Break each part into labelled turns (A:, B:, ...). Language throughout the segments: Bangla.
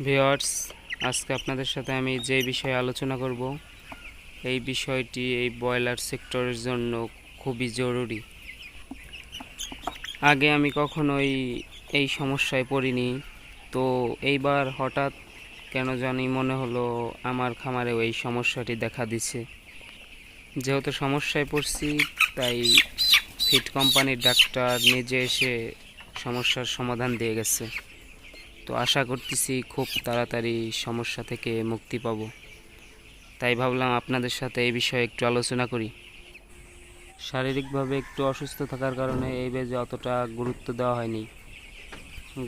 A: ভিওয়ার্স আজকে আপনাদের সাথে আমি যে বিষয়ে আলোচনা করব, এই বিষয়টি এই ব্রয়লার সেক্টরের জন্য খুবই জরুরি। আগে আমি কখনোই এই সমস্যায় পড়িনি, তো এইবার হঠাৎ কেন জানি মনে হলো আমার খামারেও এই সমস্যাটি দেখা দিচ্ছে যেহেতু সমস্যায় পড়ছি, তাই ফিট কোম্পানির ডাক্তার নিজে এসে সমস্যার সমাধান দিয়ে গেছে। তো আশা করতেছি খুব তাড়াতাড়ি সমস্যা থেকে মুক্তি পাব। তাই ভাবলাম আপনাদের সাথে এই বিষয়ে একটু আলোচনা করি। শারীরিকভাবে একটু অসুস্থ থাকার কারণে এই বেজে অতটা গুরুত্ব দেওয়া হয়নি।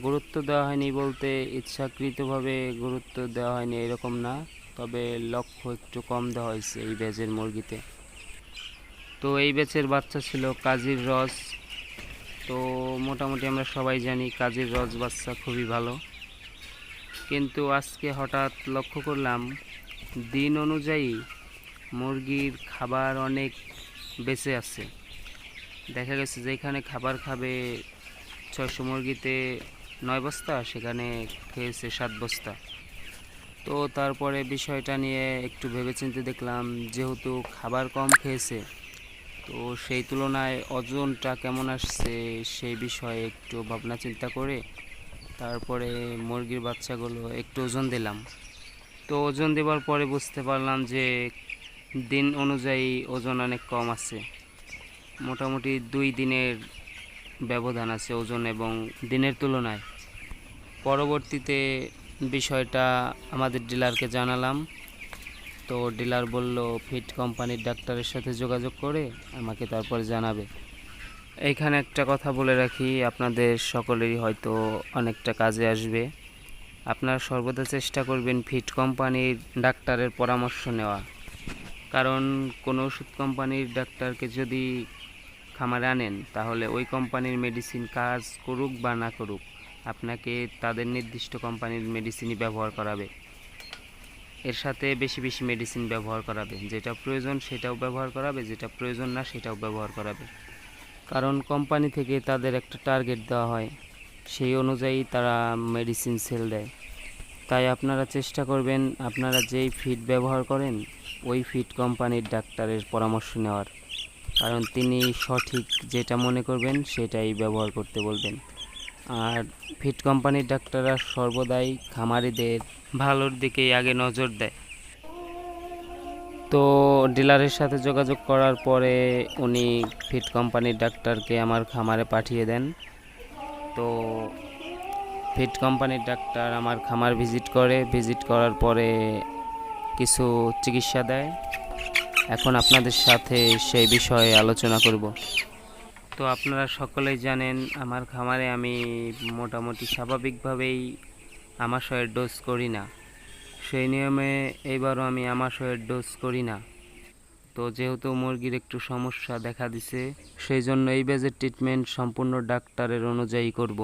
A: গুরুত্ব দেওয়া হয়নি বলতে ইচ্ছাকৃতভাবে গুরুত্ব দেওয়া হয়নি এরকম না, তবে লক্ষ্য একটু কম দেওয়া হয়েছে এই বেজের মুরগিতে। তো এই বেচের বাচ্চা ছিল কাজির রস তো মোটামুটি আমরা সবাই জানি কাজের রস বাচ্চা খুবই ভালো। কিন্তু আজকে হঠাৎ লক্ষ্য করলাম, দিন অনুযায়ী মুরগির খাবার অনেক বেঁচে আছে। দেখা গেছে যেখানে খাবার খাবে ছয়শো মুরগিতে নয় বস্তা, সেখানে খেয়েছে সাত বস্তা। তো তারপরে বিষয়টা নিয়ে একটু ভেবেচিন্তে দেখলাম, যেহেতু খাবার কম খেয়েছে তো সেই তুলনায় ওজনটা কেমন আসছে সেই বিষয়ে একটু ভাবনা চিন্তা করে তারপরে মুরগির বাচ্চাগুলো একটু ওজন দিলাম। তো ওজন দেওয়ার পরে বুঝতে পারলাম যে দিন অনুযায়ী ওজন অনেক কম আছে। মোটামুটি দুই দিনের ব্যবধান আছে ওজন এবং দিনের তুলনায়। পরবর্তীতে বিষয়টা আমাদের ডিলারকে জানালাম। তো ডিলার বলল, ফিট কোম্পানির ডাক্তারের সাথে যোগাযোগ করে আমাকে তারপর জানাবে। এইখানে একটা কথা বলে রাখি, আপনাদের সকলেরই হয়তো অনেকটা কাজে আসবে। আপনারা সর্বদা চেষ্টা করবেন ফিট কোম্পানির ডাক্তারের পরামর্শ নেওয়া। কারণ কোনো ওষুধ কোম্পানির ডাক্তারকে যদি খামারে আনেন, তাহলে ওই কোম্পানির মেডিসিন কাজ করুক বা না করুক, আপনাকে তাদের নির্দিষ্ট কোম্পানির মেডিসিনই ব্যবহার করাবে। এর সাথে বেশি বেশি মেডিসিন ব্যবহার করাবে। যেটা প্রয়োজন সেটাও ব্যবহার করাবে, যেটা প্রয়োজন না সেটাও ব্যবহার করাবে। কারণ কোম্পানি থেকে তাদের একটা টার্গেট দেওয়া হয়, সেই অনুযায়ী তারা মেডিসিন সেল দেয়। তাই আপনারা চেষ্টা করবেন, আপনারা যেই ফিড ব্যবহার করেন, ওই ফিড কোম্পানির ডাক্তারের পরামর্শ নেওয়ার। কারণ তিনি সঠিক যেটা মনে করবেন, সেটাই ব্যবহার করতে বলবেন। আর ফিট কোম্পানির ডাক্তাররা সর্বদাই খামারিদের ভালোর দিকেই আগে নজর দেয়। তো ডিলারের সাথে যোগাযোগ করার পরে উনি ফিট কোম্পানির ডাক্তারকে আমার খামারে পাঠিয়ে দেন। তো ফিট কোম্পানির ডাক্তার আমার খামার ভিজিট করে, ভিজিট করার পরে কিছু চিকিৎসা দেয়। এখন আপনাদের সাথে সেই বিষয়ে আলোচনা করব। তো আপনারা সকলেই জানেন, আমার খামারে আমি মোটামুটি স্বাভাবিকভাবেই আমাশয়ের ডোজ করি না। সেই নিয়মে এইবারও আমি আমাশয়ের ডোজ করি না। তো যেহেতু মুরগির একটু সমস্যা দেখা দিছে, সেই জন্য এই বেজের ট্রিটমেন্ট সম্পূর্ণ ডাক্তারের অনুযায়ী করব।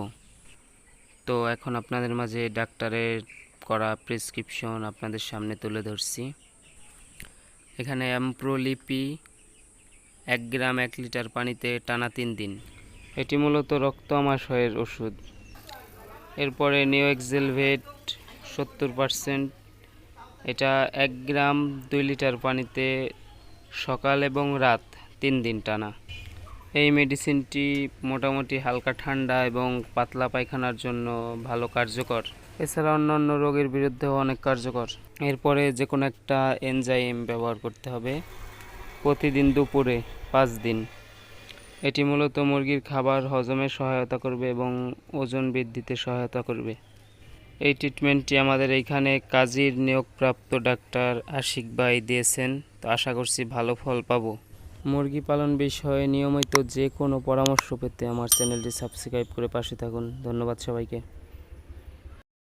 A: তো এখন আপনাদের মাঝে ডাক্তারের করা প্রেসক্রিপশন আপনাদের সামনে তুলে ধরছি। এখানে অ্যাম্প্রোলিপি এক গ্রাম এক লিটার পানিতে টানা তিন দিন। এটি মূলত রক্ত আমাশয়ের ওষুধ। এরপরে নিউ নিওএক্সেলভেট সত্তর পারসেন্ট। এটা এক গ্রাম দুই লিটার পানিতে সকাল এবং রাত তিন দিন টানা। এই মেডিসিনটি মোটামুটি হালকা ঠান্ডা এবং পাতলা পায়খানার জন্য ভালো কার্যকর। এছাড়া অন্যান্য রোগের বিরুদ্ধেও অনেক কার্যকর। এরপরে যে কোনো একটা এনজাইম ব্যবহার করতে হবে। প্রতিদিন দুপুরে পাঁচ দিন। এটি মূলত মুরগির খাবার হজমে সহায়তা করবে এবং ওজন বৃদ্ধিতে সহায়তা করবে। এই ট্রিটমেন্টটি আমাদের এইখানে কাজীর নিয়োগপ্রাপ্ত ডাক্তার আশিক ভাই দিয়েছেন। তো আশা করছি ভালো ফল পাবো। মুরগি পালন বিষয়ে নিয়মিত যে কোনো পরামর্শ পেতে আমার চ্যানেলটি সাবস্ক্রাইব করে পাশে থাকুন। ধন্যবাদ সবাইকে।